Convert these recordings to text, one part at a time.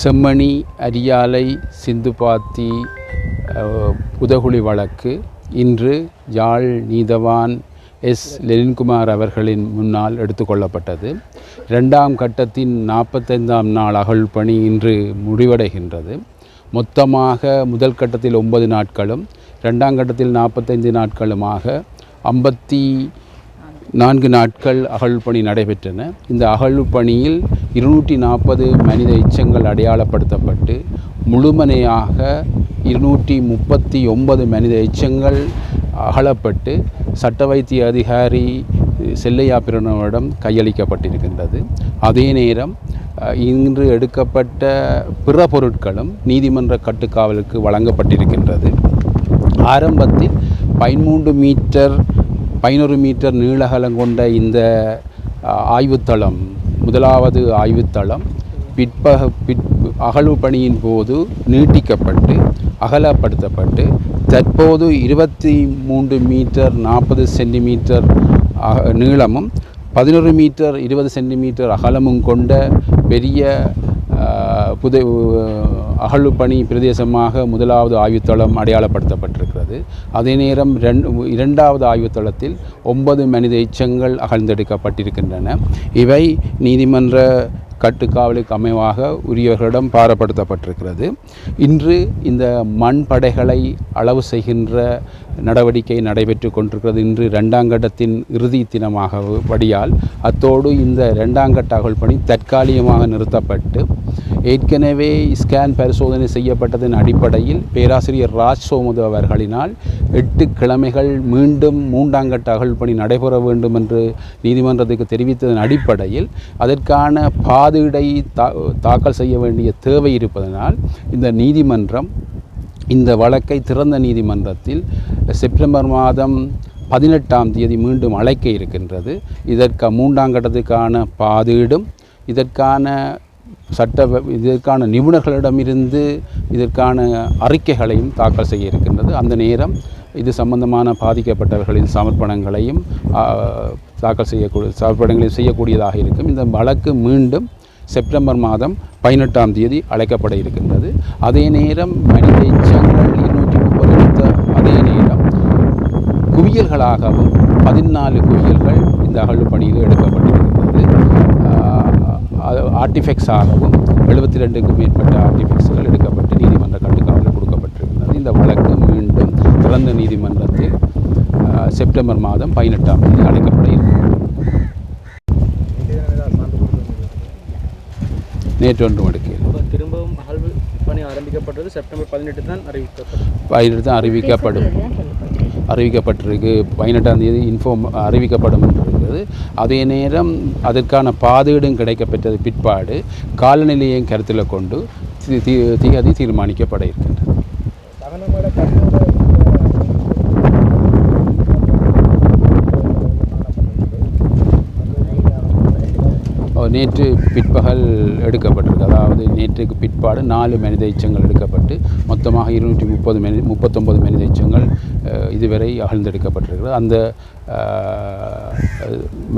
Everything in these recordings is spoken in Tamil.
செம்மணி அரியாலை சிந்துபாத்தி புதகுழி வழக்கு. இன்று யாழ் நீதவான் எஸ். லெலின்குமார் அவர்களின் முன்னால் எடுத்துக்கொள்ளப்பட்டது இரண்டாம் கட்டத்தின் நாற்பத்தைந்தாம் நாள் அகழ் பணி இன்று முடிவடைகின்றது. மொத்தமாக முதல் கட்டத்தில் ஒன்பது நாட்களும் இரண்டாம் கட்டத்தில் நாற்பத்தைந்து நாட்களுமாக ஐம்பத்தி நான்கு நாட்கள் அகழ்பணி நடைபெற்றன. இந்த அகழ்பணியில் இருநூற்றி நாற்பது மனித எச்சங்கள் அடையாளப்படுத்தப்பட்டு முழுமனையாக இருநூற்றி முப்பத்தி ஒன்பது மனித எச்சங்கள் அகலப்பட்டு சட்ட வைத்திய அதிகாரி செல்லையா பிரணவரிடம் கையளிக்கப்பட்டிருக்கின்றது. அதே நேரம் இன்று எடுக்கப்பட்ட பிற பொருட்களும் நீதிமன்ற கட்டுக்காவலுக்கு வழங்கப்பட்டிருக்கின்றது. ஆரம்பத்தில் பதிமூன்று மீட்டர் பதினொரு மீட்டர் நீளகலம் கொண்ட இந்த ஆய்வுத்தளம் முதலாவது ஆய்வுத்தளம் பிற்பக பிற் அகழ்வு பணியின் போது நீட்டிக்கப்பட்டு அகலப்படுத்தப்பட்டு தற்போது இருபத்தி மூன்று மீட்டர் நாற்பது சென்டிமீட்டர் அக- நீளமும் பதினொரு மீட்டர் இருபது சென்டிமீட்டர் அகலமும் கொண்ட பெரிய புதை அகழ்வுப்பணி பிரதேசமாக முதலாவது ஆய்வுத்தளம் அடையாளப்படுத்தப்பட்டிருக்கிறது. அதே நேரம் ரெண் இரண்டாவது ஆய்வுத்தளத்தில் ஒன்பது மனித எச்சங்கள் அகழ்ந்தெடுக்கப்பட்டிருக்கின்றன. இவை நீதிமன்ற கட்டுக்காவலுக்கு அமைவாக உரியவர்களிடம் பாரப்படுத்தப்பட்டிருக்கிறது. இன்று இந்த மண் படைகளை அளவு செய்கின்ற நடவடிக்கை நடைபெற்று கொண்டிருக்கிறது. இன்று இரண்டாம் கட்டத்தின் இறுதி தினமாக வடியால் அத்தோடு இந்த இரண்டாம் கட்ட அகழ்பணி தற்காலிகமாக நிறுத்தப்பட்டு ஏற்கனவே ஸ்கேன் பரிசோதனை செய்யப்பட்டதன் அடிப்படையில் பேராசிரியர் ராஜ் சோமுது அவர்களினால் எட்டு கிழமைகள் மீண்டும் மூன்றாம் கட்ட அகழ்பணி நடைபெற வேண்டும் என்று நீதிமன்றத்துக்கு தெரிவித்ததன் அடிப்படையில் அதற்கான பாதுடை தா தாக்கல் செய்ய வேண்டிய தேவை இருப்பதனால் இந்த நீதிமன்றம் இந்த வழக்கை திறந்த நீதிமன்றத்தில் செப்டம்பர் மாதம் பதினெட்டாம் தேதி மீண்டும் அழைக்க இருக்கின்றது. இதற்கு மூன்றாம் கட்டத்துக்கான பாதீடும் இதற்கான சட்ட இதற்கான நிபுணர்களிடமிருந்து இதற்கான அறிக்கைகளையும் தாக்கல் செய்ய இருக்கின்றது. அந்த நேரம் இது சம்பந்தமான பாதிக்கப்பட்டவர்களின் சமர்ப்பணங்களையும் தாக்கல் செய்யக்கூடிய சமர்ப்பணங்களையும் செய்யக்கூடியதாக இருக்கும். இந்த வழக்கு மீண்டும் செப்டம்பர் மாதம் பதினெட்டாம் தேதி அழைக்கப்பட இருக்கின்றது. அதே நேரம் மனித எச்சங்கள் இருநூற்றி முப்பது எடுத்த அதே நேரம் குவியல்களாகவும் பதினாலு குவியல்கள் இந்த அகழ்வு பணியில் எடுக்கப்பட்டிருக்கின்றது ஆர்டிஃபெக்ட்ஸாகவும் எழுபத்தி ரெண்டுக்கும் மேற்பட்ட ஆர்டிஃபெக்ட்ஸ்கள் எடுக்கப்பட்டு நீதிமன்ற கட்டுக்காவலில் கொடுக்கப்பட்டிருக்கின்றது இந்த வழக்கு மீண்டும் திறந்த நீதிமன்றத்தில் செப்டம்பர் மாதம் பதினெட்டாம் தேதி அழைக்கப்பட இருக்கிறது. நேற்று ஒன்று இப்போ திரும்பவும் பணி ஆரம்பிக்கப்பட்டது செப்டம்பர் பதினெட்டு தான் அறிவிக்கப்பட்டது. பதினெட்டு தான் அறிவிக்கப்படும். அறிவிக்கப்பட்டிருக்கு. பதினெட்டாம் தேதி இன்ஃபார்ம் அறிவிக்கப்படும் என்று கிடைக்கப்பெற்றது அதே நேரம் அதற்கான பாதீடும் கிடைக்கப்பெற்றது பிற்பாடு காலநிலையையும் கருத்தில் கொண்டு தி- திகதி தீர்மானிக்கப்பட இருக்கின்றது. நேற்று பிற்பகல் எடுக்கப்பட்டிருக்கு. அதாவது நேற்றுக்கு பிற்பாடு நாலு மனித எச்சங்கள் எடுக்கப்பட்டு மொத்தமாக இருநூற்றி முப்பது மனி முப்பத்தொம்பது மனித எச்சங்கள் இதுவரை அகழ்ந்தெடுக்கப்பட்டிருக்கிறது அந்த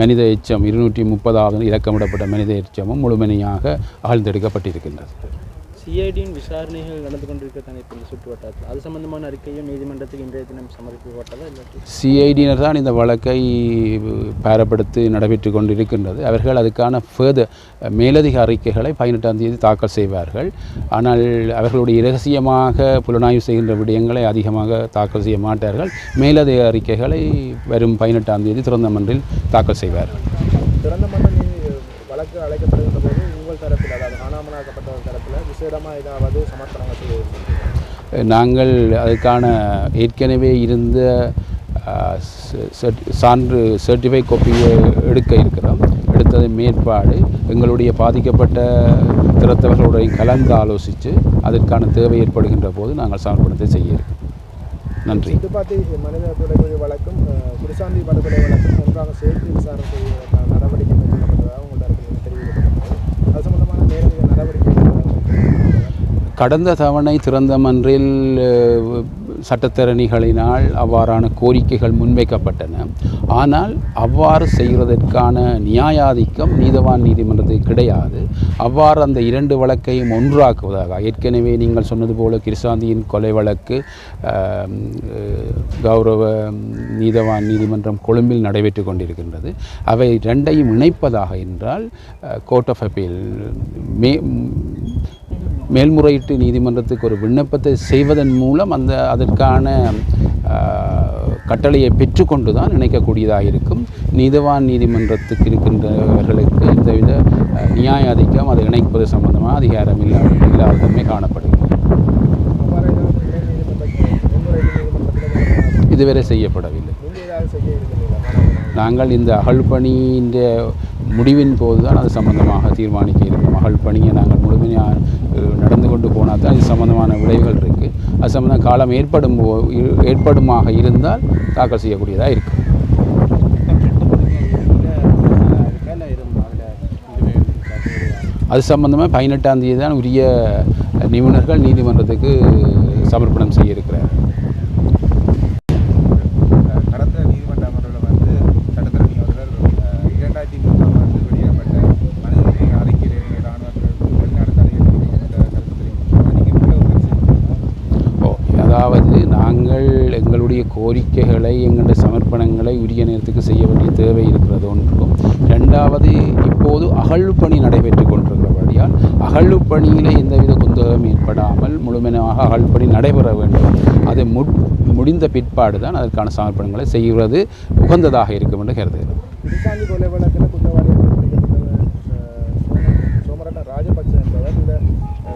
மனித எச்சம் இருநூற்றி முப்பதாவது இலக்கமிடப்பட்ட மனித எச்சமும் முழுமையாக அகழ்ந்தெடுக்கப்பட்டிருக்கின்றது. சிஐடியின் விசாரணைகள் நடந்து கொண்டிருக்கத்தானே இப்போ இந்த சுற்று வட்டாரத்தில்? அது சம்பந்தமான அறிக்கையும் நீதிமன்றத்துக்கு இன்றைய தினம் சமர்ப்பிக்கப்பட்டதா இல்லாட்டி சிஐடியினர் தான் இந்த வழக்கை பாரப்படுத்தி நடைபெற்று கொண்டிருக்கின்றது. அவர்கள் அதுக்கான ஃபர்தர் மேலதிக அறிக்கைகளை பதினெட்டாம் தேதி தாக்கல் செய்வார்கள். ஆனால் அவர்களுடைய இரகசியமாக புலனாய்வு செய்கின்ற விடயங்களை அதிகமாக தாக்கல் செய்ய மாட்டார்கள். மேலதிக அறிக்கைகளை வரும் பதினெட்டாம் தேதி திறந்த மன்றில் தாக்கல் செய்வார்கள். திறந்த மன்றம் நீதி வழக்கு அழைக்கப்படுகின்ற போது உங்கள் தரப்பில் அதாவது காணாமலாக்கப்பட்டவர் தரப்பில் விசேடமாக ஏதாவது சமர்ப்பணங்கள் செய்ய நாங்கள் அதுக்கான ஏற்கனவே இருந்த சான்று சர்டிஃபை காப்பியை எடுக்க இருக்கிறோம். எடுத்தது மேற்பாடு. எங்களுடைய பாதிக்கப்பட்ட திறத்தவர்களுடைய கலந்து ஆலோசித்து அதற்கான தேவை ஏற்படுகின்ற போது நாங்கள் சமர்ப்பணத்தை செய்ய இருக்கோம் நன்றி. மனித வழக்கும் அஹ், குடிசாந்தி படுகொலை வழக்கும் ஒன்றாக சேர்த்து விசாரணை செய்வதற்கான நடவடிக்கை மேற்கொள்ளப்பட்டதாக உங்கள் தரப்பில் தெரிவிக்கப்பட்டது அது சம்பந்தமான நேரடி நடவடிக்கை கடந்த தவணை திறந்தமன்றில் சட்டத்தரணிகளினால் அவ்வாறான கோரிக்கைகள் முன்வைக்கப்பட்டன. ஆனால் அவ்வாறு செய்வதற்கான நியாயாதிக்கம் நீதவான் நீதிமன்றத்துக்கு கிடையாது. அவ்வாறு அந்த இரண்டு வழக்கையும் ஒன்றாக்குவதாக ஏற்கனவே நீங்கள் சொன்னது போல கிருசாந்தியின் கொலை வழக்கு கௌரவ நீதவான் நீதிமன்றம் கொழும்பில் நடைபெற்று கொண்டிருக்கின்றது. அவை ரெண்டையும் இணைப்பதாக என்றால் கோர்ட் ஆஃப் அப்பீல் மே மேல்முறையீட்டு நீதிமன்றத்துக்கு ஒரு விண்ணப்பத்தை செய்வதன் மூலம் அந்த அதற்கான கட்டளையை பெற்றுக்கொண்டு தான் நினைக்கக்கூடியதாக இருக்கும். நீதவான் நீதிமன்றத்துக்கு இருக்கின்றவர்களுக்கு எந்தவித நியாய அதிகம் அதை இணைப்பது சம்பந்தமாக அதிகாரம் இல்லாத இல்லாததுமே காணப்படுகிறது. இதுவரை செய்யப்படவில்லை. நாங்கள் இந்த அகழ்பணியின் முடிவின் போது தான் அது சம்பந்தமாக தீர்மானிக்க இருக்கிறோம் அகழ்பணியை நாங்கள் முழுமையாக நடந்து கொண்டு போனால் தான் இது சம்மந்தமான விளைவுகள் இருக்குது அது சம்மந்தம் காலம் ஏற்படும் ஏற்படுமாக இருந்தால் தாக்கல் செய்யக்கூடியதாக இருக்குது அது சம்பந்தமாக பதினெட்டாம் தேதி தான் உரிய நிபுணர்கள் நீதிமன்றத்துக்கு சமர்ப்பணம் செய்ய இருக்கிறார் கடந்த நீதிமன்ற அமர்வில் வந்து சட்டத்தரணி அவர்கள் அஹ், இரண்டாயிரத்தி மூன்றாம் ஆண்டு வெளியிடப்பட்ட மனித உரிமை அறிக்கையில் இராணுவத்திற்கு வெளிநாடு தலையிட்டு என்ற கருத்து தெரிவித்தார் நீங்கள் உள்ள ஒரு விஷயம் ஓ அதாவது நாங்கள் எங்களுடைய கோரிக்கைகளை எங்களுடைய சமர்ப்பணங்களை உரிய நேரத்துக்கு செய்ய வேண்டிய தேவை இருக்கிறது ஒன்றும் ரெண்டாவது இப்போது அகழ்வு பணி நடைபெற்று கொண்டிருக்கிறபடியால் அகழ்வு பணியில் எந்தவித குந்தகம் ஏற்படாமல் முழுமையாக அகழ்வு பணி நடைபெற வேண்டும். அது மு முடிந்த பிற்பாடு தான் அதற்கான சமர்ப்பணங்களை செய்வது உகந்ததாக இருக்கும் என்று கருதுகிறோம். ராஜபக்ச என்பவர் இந்த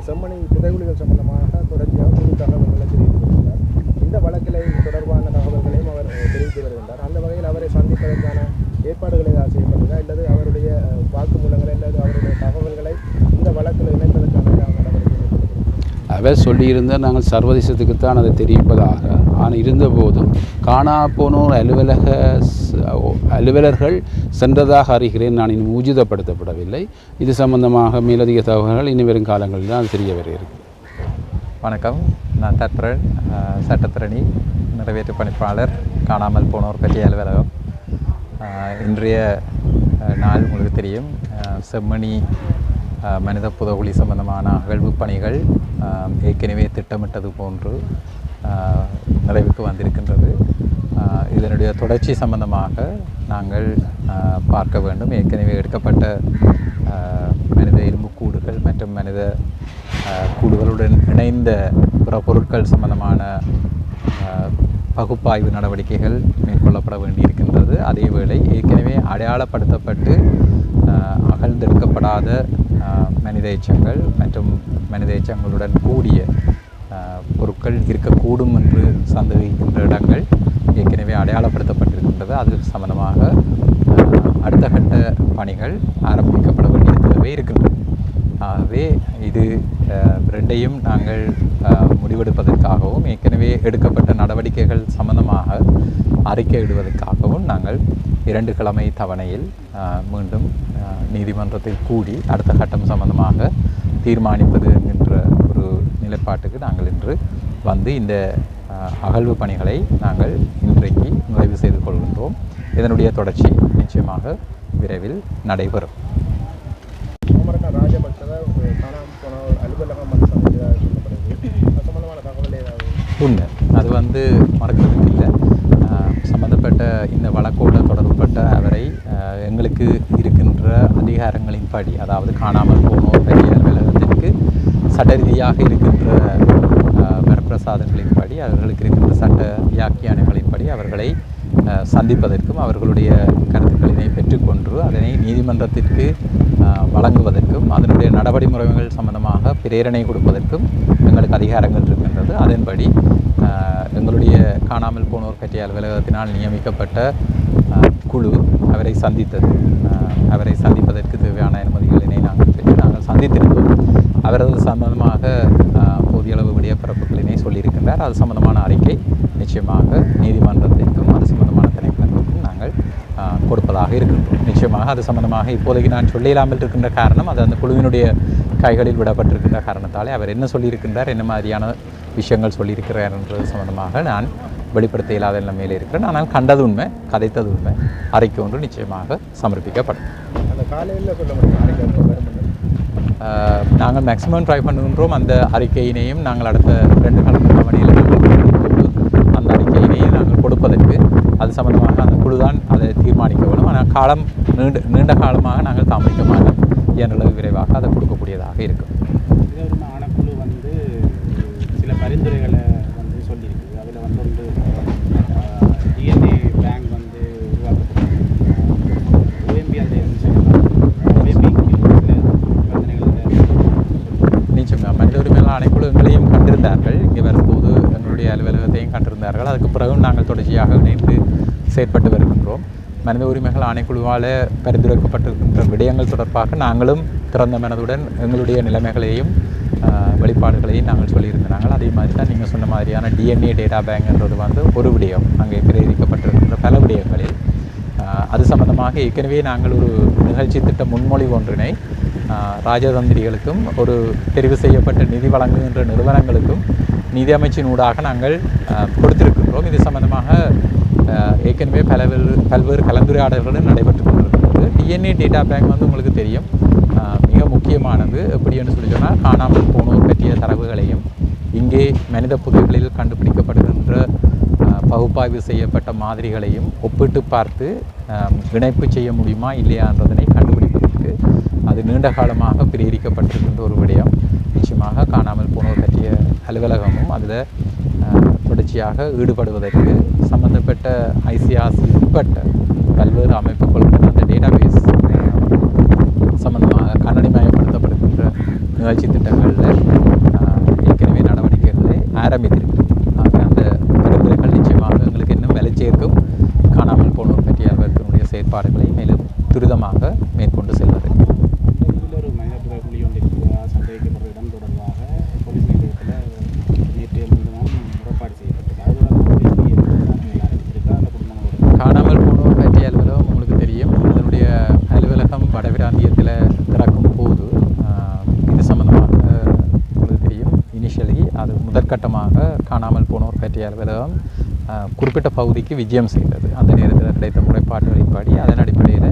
செம்மணி புதைகுலிகள் சம்பந்தமாக தொடர்ச்சியாக முழு தகவல்களை தெரிவித்து வருகிறார் இந்த வழக்கில் தொடர்பான தகவல்களையும் அவர் அஹ், தெரிவித்து வருகின்றார் அந்த வகையில் அவரை சந்திப்பதற்கான ஏற்பாடுகளை ஏதாவது செய்யப்பட்டதா அல்லது அவருடைய அஹ், வாக்குமூலங்களை அல்லது அவருடைய தகவல்களை இந்த வழக்கில் இணைப்பதற்கான ஏதாவது நடவடிக்கை எடுக்கப்பட்டிருக்கிறதா? அவர் சொல்லியிருந்தால் நாங்கள் சர்வதேசத்துக்குத்தான் அதை தெரிவிப்பதாக. ஆனால் இருந்தபோதும் காணா போனோர் அலுவலக அலுவலர்கள் சென்றதாக அறிகிறேன். நான் இன்னும் ஊர்ஜிதப்படுத்தப்படவில்லை. இது சம்பந்தமாக மேலதிக தகவல்கள் இனி வரும் காலங்களில் தான் தெரிய வர வணக்கம். நான் தற்றல் சட்டத்திரணி நிறைவேற்று பணிப்பாளர் காணாமல் போனோர் பற்றிய அலுவலகம். இன்றைய நாள் உங்களுக்கு தெரியும். செம்மணி மனித புதகுழி சம்பந்தமான அகழ்வு பணிகள் ஏற்கனவே திட்டமிட்டது போன்று நிறைவுக்கு வந்திருக்கின்றது. இதனுடைய தொடர்ச்சி சம்பந்தமாக நாங்கள் பார்க்க வேண்டும். ஏற்கனவே எடுக்கப்பட்ட மனித இரும்பு கூடுகள் மற்றும் மனித கூடுகளுடன் இணைந்த பிற பொருட்கள் சம்பந்தமான பகுப்பாய்வு நடவடிக்கைகள் மேற்கொள்ளப்பட வேண்டியிருக்கின்றது. அதேவேளை ஏற்கனவே அடையாளப்படுத்தப்பட்டு அகழ்ந்தெடுக்கப்படாத மனித எச்சங்கள் மற்றும் மனித எச்சங்களுடன் கூடிய பொருட்கள் இருக்கக்கூடும் என்று சந்தேகிக்கின்ற இடங்கள் ஏற்கனவே அடையாளப்படுத்தப்பட்டிருக்கின்றது. அது சம்பந்தமாக அடுத்த கட்ட பணிகள் ஆரம்பிக்கப்பட வேண்டிய தேவை இருக்கின்றது ஆகவே இது ரெண்டையும் நாங்கள் முடிவெடுப்பதற்காகவும் ஏற்கனவே எடுக்கப்பட்ட நடவடிக்கைகள் சம்பந்தமாக அறிக்கையிடுவதற்காகவும் நாங்கள் இரண்டு கிழமை தவணையில் மீண்டும் நீதிமன்றத்தில் கூடி அடுத்த கட்டம் சம்பந்தமாக தீர்மானிப்பது என்கின்ற ஒரு நிலைப்பாட்டுக்கு நாங்கள் இன்று வந்து இந்த அகழ்வு பணிகளை நாங்கள் இன்றைக்கு நிறைவு செய்து கொள்கின்றோம். இதனுடைய தொடர்ச்சி நிச்சயமாக விரைவில் நடைபெறும் சோமரட்ன ராஜபக்சவை ஒரு காணாமல் போன ஒரு அலுவலகம் வந்து சந்தித்ததாக சொல்லப்படுது அது சம்பந்தமான தகவல் ஏதாவது உண்மை. அது வந்து மறக்கிறதுக்கு இல்லை. சம்மந்தப்பட்ட இந்த வழக்கோடு தொடர்புபட்ட அவரை எங்களுக்கு இருக்கின்ற அதிகாரங்களின்படி அதாவது காணாமல் போனோர் பெரிய அலுவலகத்திற்கு சட்ட ரீதியாக இருக்கின்ற ஆஹ் வரப்பிரசாதங்களின்படி அவர்களுக்கு இருக்கின்ற சட்ட வியாக்கியானங்களின்படி அவர்களை சந்திப்பதற்கும் அவர்களுடைய கருத்துக்களினை பெற்றுக்கொண்டு அதனை நீதிமன்றத்திற்கு வழங்குவதற்கும் அதனுடைய நடைமுறைகள் சம்பந்தமாக பிரேரணை கொடுப்பதற்கும் எங்களுக்கு அதிகாரங்கள் இருக்கின்றது. அதன்படி எங்களுடைய காணாமல் போனோர் பற்றிய அலுவலகத்தினால் நியமிக்கப்பட்ட குழு அவரை சந்தித்தது. அவரை சந்திப்பதற்கு தேவையான அனுமதிகளினை நாங்கள் பெற்று நாங்கள் சந்தித்திருந்தோம் அவரது சம்பந்தமாக ஆஹ் போதிய அளவு பிறப்புகளினை சொல்லியிருக்கின்றார். அது சம்பந்தமான அறிக்கை நிச்சயமாக நீதிமன்றத்திற்கும் அது சம்பந்தமாக கொடுப்பதாக இருக்கின்றோம் நிச்சயமாக அது சம்பந்தமாக இப்போதைக்கு நான் சொல்லிடாமல் இருக்கின்ற காரணம் அது அந்த குழுவினுடைய கைகளில் விடப்பட்டிருக்கின்ற காரணத்தாலே அவர் என்ன சொல்லியிருக்கின்றார் என்ன மாதிரியான விஷயங்கள் சொல்லியிருக்கிறார் என்றது சம்பந்தமாக நான் வெளிப்படுத்த இயலாத நிலைமையில் இருக்கிறேன். ஆனால் கண்டது உண்மை கதைத்தது உண்மை. அறிக்கை ஒன்று நிச்சயமாக சமர்ப்பிக்கப்படும். அந்த காலையில் சொல்ல முடியும்? நாங்கள் மேக்ஸிமம் ட்ரை பண்ணுகின்றோம். அந்த அறிக்கையினையும் நாங்கள் அடுத்த ரெண்டு கால முகாமணியில் அந்த அறிக்கையினையும் நாங்கள் கொடுப்பதற்கு அது சம்பந்தமாக அந்த குழு தான் அதை தீர்மானிக்க வேணும் ஆனால் காலம் நீண்ட நீண்ட காலமாக நாங்கள் தாமதிக்க மாட்டோம். இயன்றளவு விரைவாக அதை கொடுக்கக்கூடியதாக இருக்கும். ஆணைக்குழு வந்து சில பரிந்துரைகளை வந்து சொல்லியிருக்குது. அதில் வந்து வந்து டிஎன்ஏ பேங்க் வந்து நிச்சயமாக மனித உரிமைகள் ஆணைக்குழு எங்களையும் கண்டிருந்தார்கள். இங்கே வரும்போது எங்களுடைய அலுவலகத்தையும் கண்டிருந்தார்கள். அதுக்கு பிறகும் நாங்கள் தொடர்ச்சியாக இணைந்து செயற்பட்டு வருகின்றோம். மனித உரிமைகள் ஆணைக்குழுவால் பரிந்துரைக்கப்பட்டிருக்கின்ற விடயங்கள் தொடர்பாக நாங்களும் திறந்த மனதுடன் எங்களுடைய நிலைமைகளையும் வெளிப்பாடுகளையும் நாங்கள் சொல்லியிருந்தாங்க அதே மாதிரி தான் நீங்கள் சொன்ன மாதிரியான டிஎன்ஏ டேட்டா பேங்க்ன்றது வந்து ஒரு விடயம். அங்கே பிரேரிக்கப்பட்டிருக்கின்ற பல விடயங்களில். அது சம்பந்தமாக ஏற்கனவே நாங்கள் ஒரு நிகழ்ச்சி திட்ட முன்மொழிவு ஒன்றினை ராஜதந்திரிகளுக்கும் ஒரு தெரிவு செய்யப்பட்ட நிதி வழங்குகின்ற நிறுவனங்களுக்கும் நிதி அமைச்சின் ஊடாக நாங்கள் கொடுத்திருக்கின்றோம். இது சம்பந்தமாக ஏற்கனவே பல்வேறு பல்வேறு கலந்துரையாடல்களும் நடைபெற்று கொண்டிருக்கிறது டிஎன்ஏ டேட்டா பேங்க் வந்து உங்களுக்கு தெரியும். மிக முக்கியமானது. எப்படின்னு சொல்லி சொன்னால் காணாமல் போனோர் பற்றிய தரவுகளையும் இங்கே மனித புதைகளில் கண்டுபிடிக்கப்படுகின்ற பகுப்பாய்வு செய்யப்பட்ட மாதிரிகளையும் ஒப்பிட்டு பார்த்து இணைப்பு செய்ய முடியுமா இல்லையான்றதனை கண்டுபிடிப்பதற்கு அது நீண்ட காலமாக பிரேரிக்கப்பட்டிருக்கின்ற ஒரு விடயம். நிச்சயமாக காணாமல் போனோர் பற்றிய அலுவலகமும் அதில் தொடர்ச்சியாக ஈடுபடுவதற்கு சம்பந்தப்பட்ட ஐசிஆர்சி உட்பட்ட பல்வேறு அமைப்புகளுடன் அந்த டேட்டாபேஸ் சம்பந்தமாக கண்ணனிமயப்படுத்தப்படுகின்ற நிகழ்ச்சி திட்டங்களில் ஏற்கனவே நடவடிக்கைகளை ஆரம்பித்திருக்கிறது ஆக அந்த பரிந்துரைகள் நிச்சயமாக எங்களுக்கு இன்னும் வேலை சேர்க்கும் காணாமல் போனோர் பற்றிய அவர்களுடைய செயற்பாடுகளை மேலும் துரிதமாக மேற்கொண்டு செல்வது இதில் ஒரு மனித புகழ் புலி ஒன்று இருக்கிறதா சந்தேகிக்கப்படுற இடம் தொடர்பாக போலீஸ் நிலையத்தில் நேற்று முன்தினம் முறைப்பாடு செய்யப்பட்டது அது தொடர்பாக எப்படி விசாரணைகள் ஆரம்பிச்சிருக்கா அந்த குடும்பங்களோட காணாமல் போனோர் பற்றிய அலுவலகம் உங்களுக்கு தெரியும் அதனுடைய அலுவலகம் வடபிராந்தியத்தில் திறக்கும் போது ஆஹ், இது சம்பந்தமாக உங்களுக்கு தெரியும் இனிஷியலி அது முதற்கட்டமாக காணாமல் போனோர் பற்றிய அலுவலகம் குறிப்பிட்ட பகுதிக்கு விஜயம் செய்தது. அந்த நேரத்தில் கிடைத்த முறைப்பாடுகளின்படி அதன் அடிப்படையில்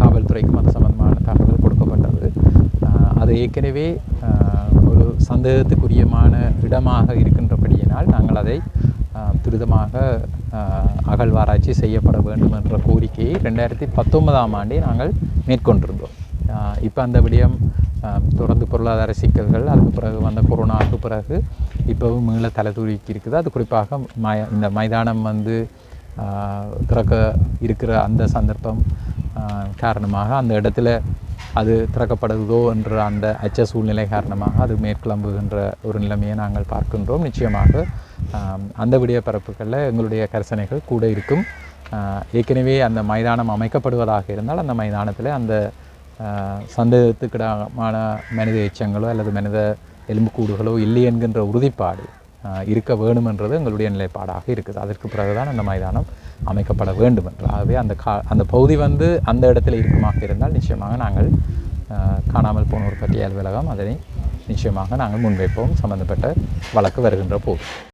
காவல்துறைக்கும் அது சம்பந்தமான தகவல் கொடுக்கப்பட்டது. அது ஏற்கனவே ஒரு சந்தேகத்துக்குரியமான இடமாக இருக்கின்றபடியினால் நாங்கள் அதை துரிதமாக அகழ்வாராய்ச்சி செய்யப்பட வேண்டும் என்ற கோரிக்கையை ரெண்டாயிரத்தி பத்தொன்பதாம் ஆண்டே நாங்கள் மேற்கொண்டிருந்தோம். இப்போ அந்த விடயம் தொடர்ந்து பொருளாதார சிக்கல்கள் அதுக்கு பிறகு வந்த கொரோனாவுக்கு பிறகு இப்போவும் மீள தலை தூக்கி இருக்குது. அது குறிப்பாக மய இந்த மைதானம் வந்து திறக்க இருக்கிற அந்த சந்தர்ப்பம் காரணமாக அந்த இடத்துல அது திறக்கப்படுதோ என்ற அந்த அச்ச சூழ்நிலை காரணமாக அது மேற்கிளம்புகின்ற ஒரு நிலைமையை நாங்கள் பார்க்கின்றோம். நிச்சயமாக அந்த விடிய பரப்புகளில் எங்களுடைய கரிசனைகள் கூட இருக்கும். ஏற்கனவே அந்த மைதானம் அமைக்கப்படுவதாக இருந்தால் அந்த மைதானத்தில் அந்த சந்தேகத்துக்கிடமான மனித எச்சங்களோ அல்லது மனித எலும்புக்கூடுகளோ இல்லை என்கின்ற உறுதிப்பாடு இருக்க வேணுமென்றது எங்களுடைய நிலைப்பாடாக இருக்குது. அதற்கு பிறகுதான் அந்த மைதானம் அமைக்கப்பட வேண்டும் என்று ஆகவே அந்த கா அந்த பகுதி வந்து அந்த இடத்துல இருக்குமாக இருந்தால் நிச்சயமாக நாங்கள் காணாமல் போனோர் பற்றிய அலுவலகம் அதனை நிச்சயமாக நாங்கள் முன்வைப்போம். சம்பந்தப்பட்ட வழக்கு வருகின்ற போது.